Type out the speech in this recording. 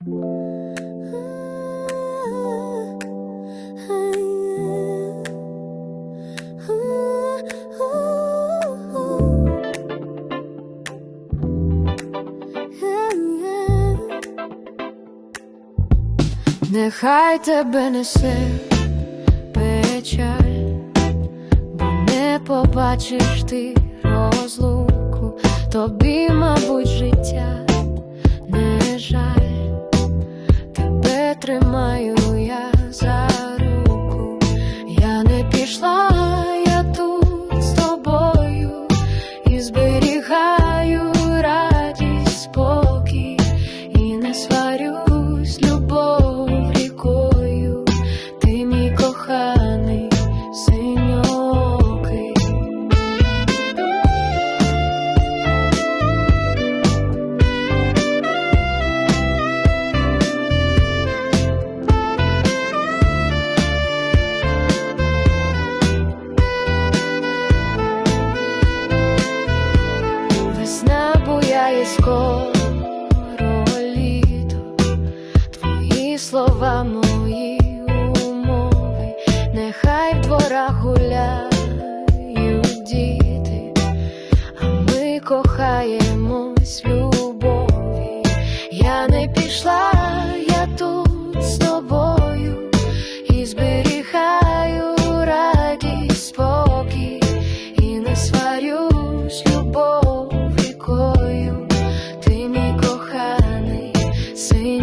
Нехай тебе несе печаль, бо не побачиш ти розлуку, тобі, мабуть, життя не жаль, тримаю я за руку, я не пішла, я тут з тобою. І зберігаю скоро літо, твої слова мої умови, нехай в дворах гуляють діти, а ми кохаємось любові. Я не пішла, я тут з тобою. І зберігаю радість спокій, і не сварюсь любов. same